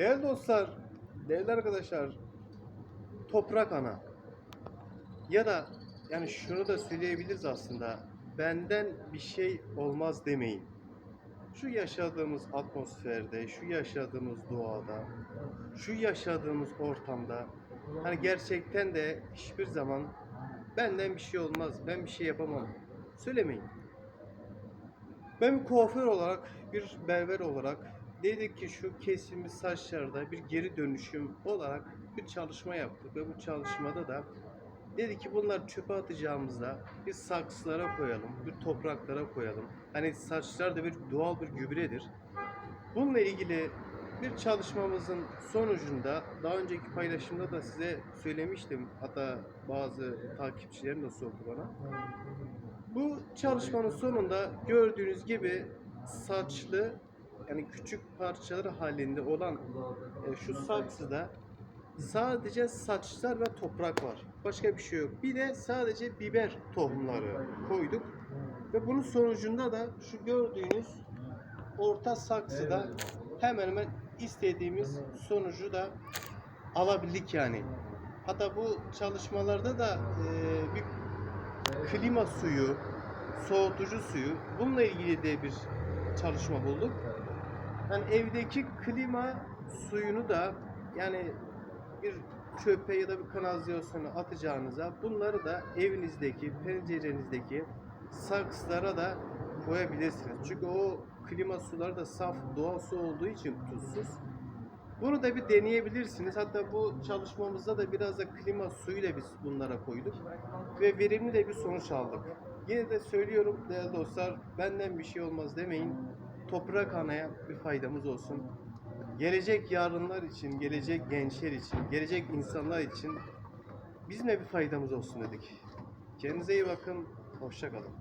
Değerli dostlar, değerli arkadaşlar, toprak ana. Ya da yani şunu da söyleyebiliriz aslında. Benden bir şey olmaz demeyin. Şu yaşadığımız atmosferde, şu yaşadığımız doğada, şu yaşadığımız ortamda hani gerçekten de hiçbir zaman benden bir şey olmaz, ben bir şey yapamam. Söylemeyin. Ben bir kuaför olarak, bir berber olarak dedik ki şu kesilmiş saçlarda bir geri dönüşüm olarak bir çalışma yaptık ve bu çalışmada da dedi ki bunlar çöpe atacağımızda bir saksılara koyalım, bir topraklara koyalım. Hani saçlar da bir doğal bir gübredir. Bununla ilgili bir çalışmamızın sonucunda daha önceki paylaşımda da size söylemiştim. Hatta bazı takipçilerim de sordu bana. Bu çalışmanın sonunda gördüğünüz gibi saçlı yani küçük parçalar halinde olan e, şu saksıda sadece saçlar ve toprak var. Başka bir şey yok. Bir de sadece biber tohumları koyduk. Ve bunun sonucunda da şu gördüğünüz orta saksıda hemen hemen istediğimiz sonucu da alabildik yani. Hatta bu çalışmalarda da e, bir klima suyu, soğutucu suyu bununla ilgili de bir çalışma bulduk. Yani evdeki klima suyunu da yani bir çöpe ya da bir kanalizasyona atacağınıza bunları da evinizdeki, pencerenizdeki saksılara da koyabilirsiniz. Çünkü o klima suları da saf doğal su olduğu için tuzsuz. Bunu da bir deneyebilirsiniz. Hatta bu çalışmamızda da biraz da klima suyuyla biz bunlara koyduk. Ve verimli de bir sonuç aldık. Yine de söylüyorum değerli dostlar, benden bir şey olmaz demeyin. Toprak anaya bir faydamız olsun. Gelecek yarınlar için, gelecek gençler için, gelecek insanlar için bizimle bir faydamız olsun dedik. Kendinize iyi bakın, hoşça kalın.